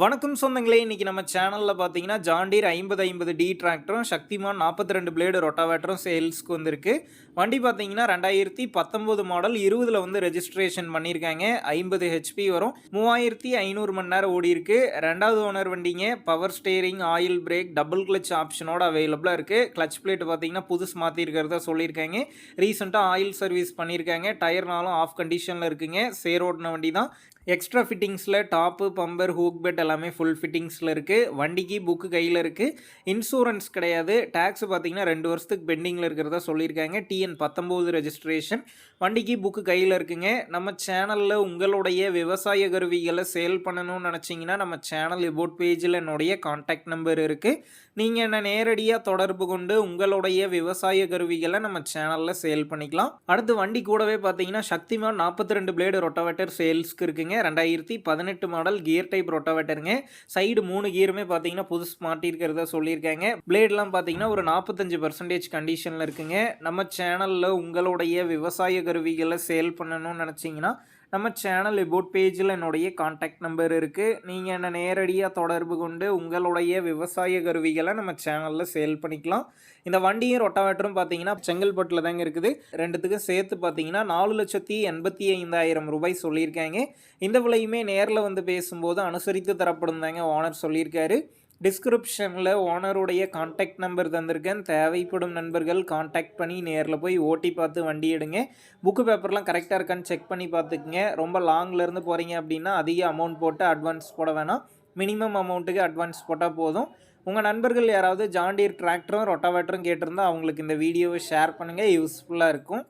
வணக்கம் சொந்தங்களே இன்னைக்கு நம்ம சேனலில் பார்த்தீங்கன்னா ஜாண்டீர் ஐம்பது ஐம்பது டி டிராக்டரும் சக்திமான் நாற்பத்தி ரெண்டு பிளேடு ரொட்டாவேட்டரும் சேல்ஸ்க்கு வந்திருக்கு. வண்டி பார்த்தீங்கன்னா ரெண்டாயிரத்தி பத்தொம்போது மாடல் இருபதில் வந்து ரெஜிஸ்ட்ரேஷன் பண்ணியிருக்காங்க. ஐம்பது ஹெச்பி வரும். மூவாயிரத்தி ஐநூறு மணி நேரம் ஓடி இருக்கு. ரெண்டாவது ஓனர் வண்டிங்க power steering oil brake double clutch ஆப்ஷனோட அவைலபிளாக இருக்குது கிளச் பிளேட் பார்த்தீங்கன்னா புதுசு மாற்றிருக்கிறதா சொல்லியிருக்காங்க. ரீசெண்டாக ஆயில் சர்வீஸ் பண்ணியிருக்காங்க. டயர்னாலும் ஆஃப் கண்டிஷனில் இருக்குங்க. சேரோட்டின வண்டி தான் எக்ஸ்ட்ரா ஃபிட்டிங்ஸில் டாப்பு பம்பர் ஹூக் பெட் எல்லாமே ஃபுல் ஃபிட்டிங்ஸில் இருக்குது வண்டிக்கு புக்கு கையில் இருக்குது இன்சூரன்ஸ் கிடையாது. டேக்ஸ் பார்த்தீங்கன்னா ரெண்டு வருஷத்துக்கு பெண்டிங்கில் இருக்கிறதா சொல்லியிருக்காங்க. டிஎன் பத்தொம்போது ரெஜிஸ்ட்ரேஷன் வண்டிக்கு புக்கு கையில் இருக்குங்க. நம்ம சேனலில் உங்களுடைய விவசாய கருவிகளை சேல் பண்ணணும்னு நினச்சிங்கன்னா நம்ம சேனல் எபோட் பேஜில் என்னுடைய காண்டாக்ட் நம்பர் இருக்குது நீங்கள் என்ன நேரடியாக தொடர்பு கொண்டு உங்களுடைய விவசாய கருவிகளை நம்ம சேனலில் சேல் பண்ணிக்கலாம். அடுத்து வண்டி கூடவே பார்த்தீங்கன்னா சக்திமான் நாற்பத்தி ரெண்டு பிளேடு ரொட்டவேட்டர் சேல்ஸ்க்கு இருக்குங்க. ரெண்டாயிரத்தி பதினெட்டு மாடல் கியர் டைப் ரொட்டவேட்டருங்க சைடு மூணு கியருமே பார்த்தீங்கன்னா புதுசு மாட்டியிருக்கிறத சொல்லியிருக்காங்க. பிளேட்லாம் பார்த்தீங்கன்னா ஒரு நாற்பத்தஞ்சு பர்சன்டேஜ் கண்டிஷனில் இருக்குங்க. நம்ம சேனலில் உங்களுடைய விவசாய கருவிகளை சேல் பண்ணணும்னு நினச்சிங்கன்னா நம்ம சேனல் இபோட் பேஜில் என்னுடைய காண்டாக்ட் நம்பர் இருக்குது நீங்கள் என்ன நேரடியாக தொடர்பு கொண்டு உங்களுடைய விவசாய கருவிகளை நம்ம சேனலில் சேல் பண்ணிக்கலாம். இந்த வண்டியும் ரொட்டாவேட்டரும் பார்த்தீங்கன்னா செங்கல்பட்டில் தாங்க இருக்குது. ரெண்டுத்துக்கும் சேர்த்து பார்த்தீங்கன்னா நாலு லட்சத்தி எண்பத்தி ஐந்தாயிரம் ரூபாய் சொல்லியிருக்காங்க. இந்த விலையுமே நேரில் வந்து பேசும்போது அனுசரித்து தரப்படும் தாங்க ஓனர் சொல்லியிருக்காரு. டிஸ்கிரிப்ஷனில் ஓனருடைய காண்டாக்ட் நம்பர் தந்திருக்கேன். தேவைப்படும் நண்பர்கள் காண்டாக்ட் பண்ணி நேரில் போய் ஓட்டி பார்த்து வண்டி எடுங்க. புக்கு பேப்பர்லாம் கரெக்டாக இருக்கான்னு செக் பண்ணி பார்த்துக்குங்க. ரொம்ப லாங்லேருந்து போகிறீங்க அப்படின்னா அதிக அமௌண்ட் போட்டு அட்வான்ஸ் போட வேணாம். மினிமம் அமௌண்ட்டுக்கு அட்வான்ஸ் போட்டால் போதும். உங்கள் நண்பர்கள் யாராவது ஜாண்டியர் டிராக்டரும் ரொட்டாவேட்டரும் கேட்டிருந்தா அவங்களுக்கு இந்த வீடியோவை ஷேர் பண்ணுங்கள் யூஸ்ஃபுல்லாக இருக்கும்.